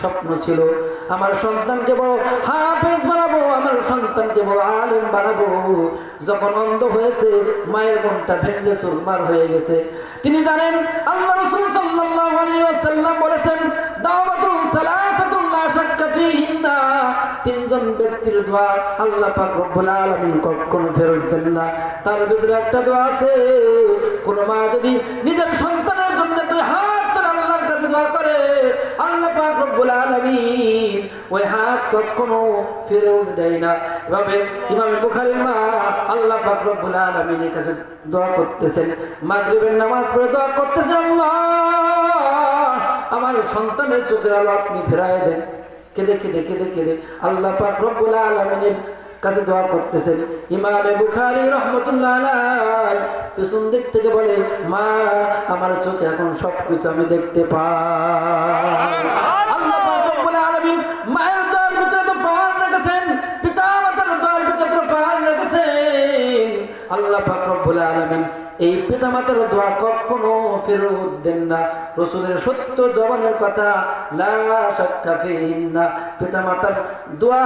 স্বপ্ন ছিল, আমার সন্তানকে বড় হাফেজ বানাবো, আমার সন্তানকে বড় আলেম বানাবো। যখন অন্ধ হয়েছে, মায়ের মনটা ভেঙে চুরমার হয়ে গেছে। তিনি জানেন, আল্লাহ রাসূল সাল্লাল্লাহু আলাইহি ওয়াসাল্লাম বলেছেন দাওয়াতু সালাসাতুন লা শাক্কা ফীহিন্না। তিনজন ব্যক্তির দোয়া আল্লাহ পাক রব্বুল আলামিন কখনো ফেরত দেন না। তার ভিতরে একটা দোয়া আছে, কোন মা যদি ফেরত দেয় না। আল্লাহ কাছে করতেছেন। নামাজ পড়ে দোয়া করতেছেন আমার সন্তানের চোখের আলো আপনি ফেরায় দেন। কেঁদে কেঁদে কেঁদে কেঁদে আল্লাহ পাক রব্বুল আলামিনের কাছে দোয়া করতেছেন। ইমামে বুখারী রাহমাতুল্লাহ আলাইহি দিক থেকে বলে, মা, আমার চোখে এখন সবকিছু আমি দেখতে পাই আল্লাহ পাক রব্বুল আলামিন মায়ের দোয়ার ভিতরে তো পাহাড় রেখেছেন পিতা মাতার দোয়ার ভিতরে তো পাহাড় রেখেছেন আল্লাহ রব্বুল আলামিন এই পিতা মাতার দোয়া কখনো ফেরত দেন না। রসুলের সত্য জবানের কথা, লা ফিহিন্না। পিতা মাতার দোয়া